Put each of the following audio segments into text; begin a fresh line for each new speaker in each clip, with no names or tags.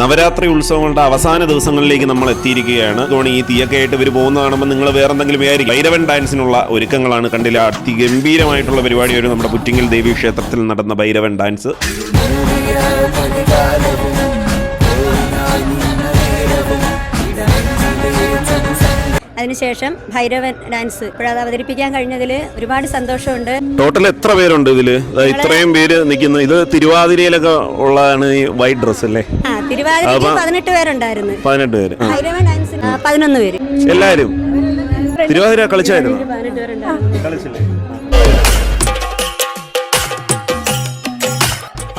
നവരാത്രി ഉത്സവങ്ങളുടെ അവസാന ദിവസങ്ങളിലേക്ക് നമ്മൾ എത്തിയിരിക്കുകയാണ്. അതുകൊണ്ട് ഈ തീയൊക്കെ ആയിട്ട് ഇവർ പോകുന്ന കാണുമ്പോൾ നിങ്ങൾ വേറെ എന്തെങ്കിലും വിചാരിക്കും. ഭൈരവൻ ഡാൻസിനുള്ള ഒരുക്കങ്ങളാണ് കണ്ടില്ല. അതിഗംഭീരമായിട്ടുള്ള പരിപാടി ഒരു നമ്മുടെ പുറ്റിങ്ങൽ ദേവി ക്ഷേത്രത്തിൽ നടന്ന ഭൈരവൻ ഡാൻസ്.
അതിനുശേഷം ഭൈരവൻ ഡാൻസ് ഇപ്പോഴത് അവതരിപ്പിക്കാൻ കഴിഞ്ഞതിൽ ഒരുപാട് സന്തോഷമുണ്ട്.
ടോട്ടൽ എത്ര പേരുണ്ട് ഇതിൽ? ഇത്രയും പേര് നിൽക്കുന്നു. ഇത് തിരുവാതിരയിലൊക്കെ ഉള്ളതാണ് ഈ വൈറ്റ് ഡ്രസ് അല്ലേ? അപ്പൊ-
പതിനെട്ട് പേരുണ്ടായിരുന്നു.
പതിനെട്ട് പേര്.
ഭൈരവൻ ഡാൻസിന് പതിനൊന്ന് പേര്.
എല്ലാരും? തിരുവാതിര കളിച്ചായിരുന്നു? കളിച്ചില്ലേ?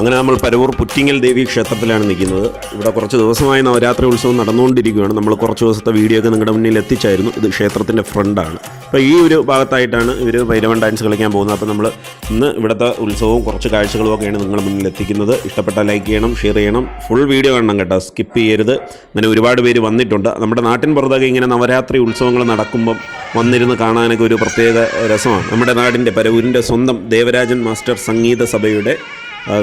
അങ്ങനെ നമ്മൾ പരവൂർ പുറ്റിങ്ങൽ ദേവി ക്ഷേത്രത്തിലാണ് നിൽക്കുന്നത്. ഇവിടെ കുറച്ച് ദിവസമായി നവരാത്രി ഉത്സവം നടന്നുകൊണ്ടിരിക്കുകയാണ്. നമ്മൾ കുറച്ച് ദിവസത്തെ വീഡിയോ ഒക്കെ നിങ്ങളുടെ മുന്നിൽ എത്തിച്ചായിരുന്നു. ഇത് ക്ഷേത്രത്തിന്റെ ഫ്രണ്ടാണ് അപ്പോൾ ഈ ഒരു ഭാഗത്തായിട്ടാണ് ഇവർ ഭൈരവൻ ഡാൻസ് കളിക്കാൻ പോകുന്നത്. അപ്പോൾ നമ്മൾ ഇന്ന് ഇവിടുത്തെ ഉത്സവവും കുറച്ച് കാഴ്ചകളും ഒക്കെയാണ് നിങ്ങളുടെ മുന്നിൽ എത്തിക്കുന്നത്. ഇഷ്ടപ്പെട്ട ലൈക്ക് ചെയ്യണം ഷെയർ ചെയ്യണം. ഫുൾ വീഡിയോ കാണണം കേട്ടോ. സ്കിപ്പ് ചെയ്യരുത്. അങ്ങനെ ഒരുപാട് പേര് വന്നിട്ടുണ്ട്. നമ്മുടെ നാട്ടിൻ പുറത്തൊക്കെ ഇങ്ങനെ നവരാത്രി ഉത്സവങ്ങൾ നടക്കുമ്പം വന്നിരുന്ന് കാണാനൊക്കെ ഒരു പ്രത്യേക രസമാണ്. നമ്മുടെ നാടിന്റെ പരവൂരിന്റെ സ്വന്തം ദേവരാജൻ മാസ്റ്റർ സംഗീത സഭയുടെ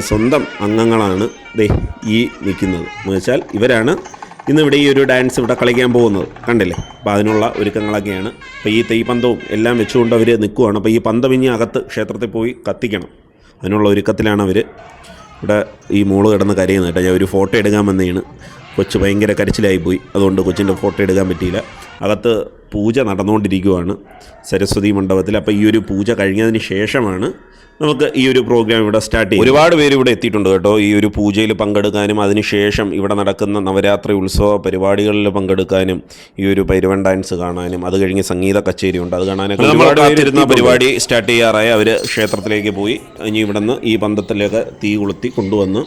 സ്വന്തം അംഗങ്ങളാണ് ദേ ഈ നിൽക്കുന്നത്. എന്ന് വെച്ചാൽ ഇവരാണ് ഇന്നിവിടെ ഈ ഒരു ഡാൻസ് ഇവിടെ കളിക്കാൻ പോകുന്നത്. കണ്ടില്ലേ? അപ്പോൾ അതിനുള്ള ഒരുക്കങ്ങളൊക്കെയാണ്. അപ്പോൾ ഈ തെയ്പന്തവും എല്ലാം വെച്ചുകൊണ്ട് അവർ നിൽക്കുകയാണ് അപ്പോൾ ഈ പന്തം ഇനി അകത്ത് ക്ഷേത്രത്തിൽ പോയി കത്തിക്കണം. അതിനുള്ള ഒരുക്കത്തിലാണ് അവർ ഇവിടെ ഈ മോൾ കിടന്ന് കരയുന്നത് കേട്ടോ. ഞാൻ ഒരു ഫോട്ടോ എടുക്കാൻ വന്നതാണ്. കൊച്ച് ഭയങ്കര കരച്ചിലായി പോയി. അതുകൊണ്ട് കൊച്ചിന്റെ ഫോട്ടോ എടുക്കാൻ പറ്റിയില്ല. അകത്ത് പൂജ നടന്നുകൊണ്ടിരിക്കുകയാണ് സരസ്വതി മണ്ഡപത്തിൽ. അപ്പോൾ ഈ ഒരു പൂജ കഴിഞ്ഞതിന് ശേഷമാണ് നമുക്ക് ഈ ഒരു പ്രോഗ്രാം ഇവിടെ സ്റ്റാർട്ട് ചെയ്യും ഒരുപാട് പേര് ഇവിടെ എത്തിയിട്ടുണ്ട് കേട്ടോ. ഈ ഒരു പൂജയിൽ പങ്കെടുക്കാനും അതിനുശേഷം ഇവിടെ നടക്കുന്ന നവരാത്രി ഉത്സവ പരിപാടികളിൽ പങ്കെടുക്കാനും ഈ ഒരു പൈരവൻ ഡാൻസ് കാണാനും അത് കഴിഞ്ഞ് സംഗീത കച്ചേരി ഉണ്ട്. അത് കാണാനൊക്കെ ഒരുപാട് പരിപാടി സ്റ്റാർട്ട് ചെയ്യാറായി. അവർ ക്ഷേത്രത്തിലേക്ക് പോയി. ഇനി ഇവിടെ നിന്ന് ഈ ബന്ധത്തിലേക്ക് തീ കൊളുത്തി കൊണ്ടുവന്ന്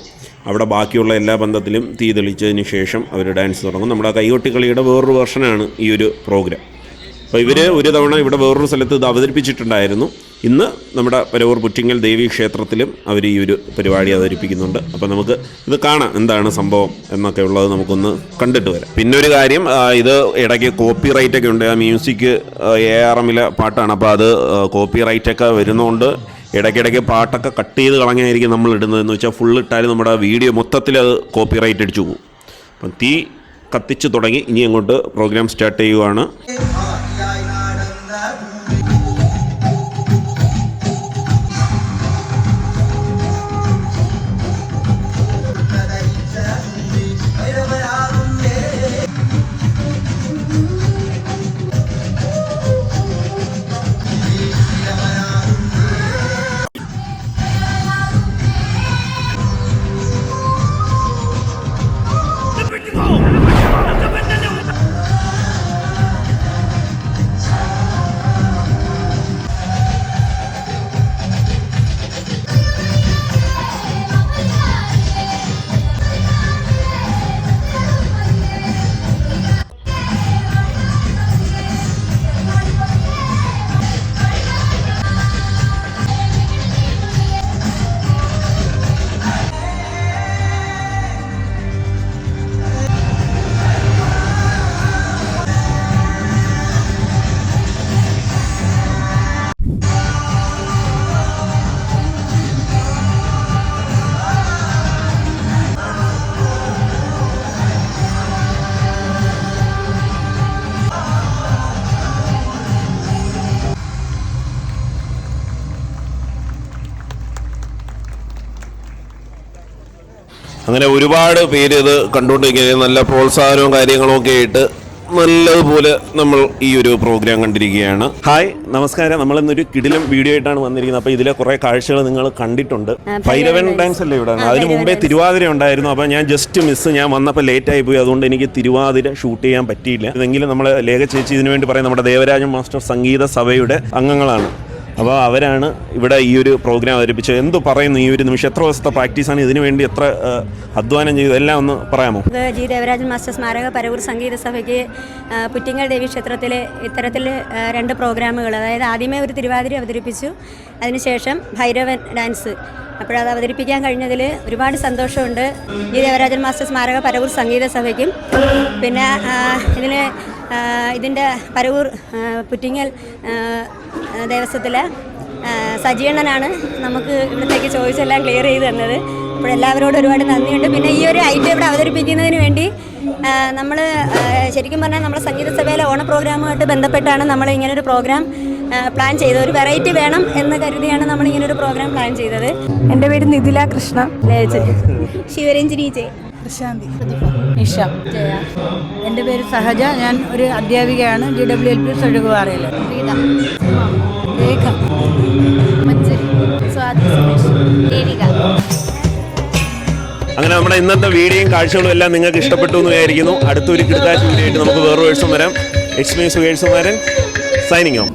അവിടെ ബാക്കിയുള്ള എല്ലാ ബന്ധത്തിലും തീ തെളിച്ചതിന് ശേഷം അവർ ഡാൻസ് തുടങ്ങും. നമ്മുടെ കൈകൊട്ടിക്കളിയുടെ വേറൊരു വെർഷനാണ് ഈ ഒരു പ്രോഗ്രാം അപ്പോൾ ഇവർ ഒരു തവണ ഇവിടെ വേറൊരു സ്ഥലത്ത് ഇത് അവതരിപ്പിച്ചിട്ടുണ്ടായിരുന്നു. ഇന്ന് നമ്മുടെ പരവൂർ പുറ്റിങ്ങൽ ദേവീ ക്ഷേത്രത്തിലും അവർ ഈ ഒരു പരിപാടി അവതരിപ്പിക്കുന്നുണ്ട്. അപ്പോൾ നമുക്ക് ഇത് കാണാം എന്താണ് സംഭവം എന്നൊക്കെ ഉള്ളത് നമുക്കൊന്ന് കണ്ടിട്ട് വരാം. പിന്നെ ഒരു കാര്യം ഇത് ഇടയ്ക്ക് കോപ്പി റൈറ്റ് ഒക്കെ ഉണ്ട്. ആ മ്യൂസിക് എ ആർ എമ്മിലെ പാട്ടാണ്. അപ്പോൾ അത് കോപ്പി റൈറ്റ് ഒക്കെ വരുന്നതുകൊണ്ട് ഇടയ്ക്കിടയ്ക്ക് പാട്ടൊക്കെ കട്ട് ചെയ്ത് കളഞ്ഞായിരിക്കും നമ്മൾ ഇടുന്നത്. എന്ന് വെച്ചാൽ ഫുൾ ഇട്ടാലും നമ്മുടെ വീഡിയോ മൊത്തത്തിൽ അത് കോപ്പി റൈറ്റ് അടിച്ചു പോകും. അപ്പം തീ കത്തിച്ച് തുടങ്ങി. ഇനി അങ്ങോട്ട് പ്രോഗ്രാം സ്റ്റാർട്ട് ചെയ്യുവാണ്. അങ്ങനെ ഒരുപാട് പേര് ഇത് കണ്ടുകൊണ്ടിരിക്കുകയും നല്ല പ്രോത്സാഹനവും കാര്യങ്ങളും ഒക്കെ ആയിട്ട് നല്ലതുപോലെ നമ്മൾ ഈ ഒരു പ്രോഗ്രാം കണ്ടിരിക്കുകയാണ്. ഹായ് നമസ്കാരം. നമ്മൾ ഇന്നൊരു കിടിലം വീഡിയോ ആയിട്ടാണ് വന്നിരിക്കുന്നത്. അപ്പോൾ ഇതിലെ കുറേ കാഴ്ചകൾ നിങ്ങൾ കണ്ടിട്ടുണ്ട്. ഭൈരവൻ ഡാൻസ് അല്ലേ ഇവിടെ? അതിന് മുമ്പേ തിരുവാതിര ഉണ്ടായിരുന്നു. അപ്പോൾ ഞാൻ ജസ്റ്റ് മിസ് ഞാൻ വന്നപ്പോൾ ലേറ്റ് ആയി പോയി. അതുകൊണ്ട് എനിക്ക് തിരുവാതിര ഷൂട്ട് ചെയ്യാൻ പറ്റിയില്ല. ഇതെങ്കിലും നമ്മളെ ലേഖ ചേച്ചി ഇതിനു വേണ്ടി പറയാം നമ്മുടെ ദേവരാജൻ മാസ്റ്റർ സംഗീത സഭയുടെ അംഗങ്ങളാണ്. അപ്പോൾ അവരാണ് ഇവിടെ ഈ ഒരു പ്രോഗ്രാം അവതരിപ്പിച്ചത്. എന്ത് പറയുന്നു ഈ ഒരു നിമിഷം? എത്ര ദിവസത്തെ പ്രാക്ടീസാണ് ഇതിനു വേണ്ടി എത്ര അധ്വാനം ചെയ്തു? എല്ലാം ഒന്ന് പറയാമോ?
ജി. ദേവരാജൻ മാസ്റ്റർ സ്മാരക പരവൂർ സംഗീത സഭയ്ക്ക് പുറ്റിങ്ങൽ ദേവി ക്ഷേത്രത്തിലെ ഇത്തരത്തിൽ രണ്ട് പ്രോഗ്രാമുകൾ അതായത് ആദ്യമേ ഒരു തിരുവാതിര അവതരിപ്പിച്ചു. അതിനുശേഷം ഭൈരവൻ ഡാൻസ് അപ്പോഴത് അവതരിപ്പിക്കാൻ കഴിഞ്ഞതിൽ ഒരുപാട് സന്തോഷമുണ്ട്. ജി. ദേവരാജൻ മാസ്റ്റർ സ്മാരക പരവൂർ സംഗീത സഭയ്ക്കും. പിന്നെ ഇതിന് ഇതിന്റെ പരവൂർ പുറ്റിങ്ങൽ ദേവസ്വത്തിലെ സജീവണ്ണനാണ് നമുക്ക് ഇവിടത്തേക്ക് ചോദിച്ചെല്ലാം ക്ലിയർ ചെയ്ത് തന്നത്. അപ്പോൾ എല്ലാവരോടും ഒരുപാട് നന്ദിയുണ്ട്. പിന്നെ ഈ ഒരു ഐറ്റം ഇവിടെ അവതരിപ്പിക്കുന്നതിന് വേണ്ടി നമ്മൾ ശരിക്കും പറഞ്ഞാൽ നമ്മുടെ സംഗീത സഭയിലെ ഓണ പ്രോഗ്രാമുമായിട്ട് ബന്ധപ്പെട്ടാണ് നമ്മൾ ഇങ്ങനൊരു പ്രോഗ്രാം പ്ലാൻ ചെയ്തത്. ഒരു വെറൈറ്റി വേണം എന്ന് കരുതിയാണ് നമ്മൾ ഇങ്ങനൊരു പ്രോഗ്രാം പ്ലാൻ ചെയ്തത്.
എന്റെ പേര് നിതില കൃഷ്ണ.
ശിവരഞ്ജിനി ജെ
പ്രശാന്തി നിഷ. എന്റെ പേര് സഹജ. ഞാൻ ഒരു അധ്യാപികയാണ്. ജി ഡബ്ല്യു എൽ പി സൊഴുകുവാറയിൽ രേഖ
അങ്ങനെ നമ്മുടെ ഇന്നത്തെ വീഡിയോയും കാഴ്ചകളും എല്ലാം നിങ്ങൾക്ക് ഇഷ്ടപ്പെട്ടു എന്ന് വിചാരിക്കുന്നു. അടുത്തൊരു കിടക്കാശ് വീഡിയോ ആയിട്ട് നമുക്ക് വേറൊരു വേഴ്സും വരാം. എക്സ്പീരിയൻസ് വേഴ്സും വരാൻ സൈനിങ് ഓഫ്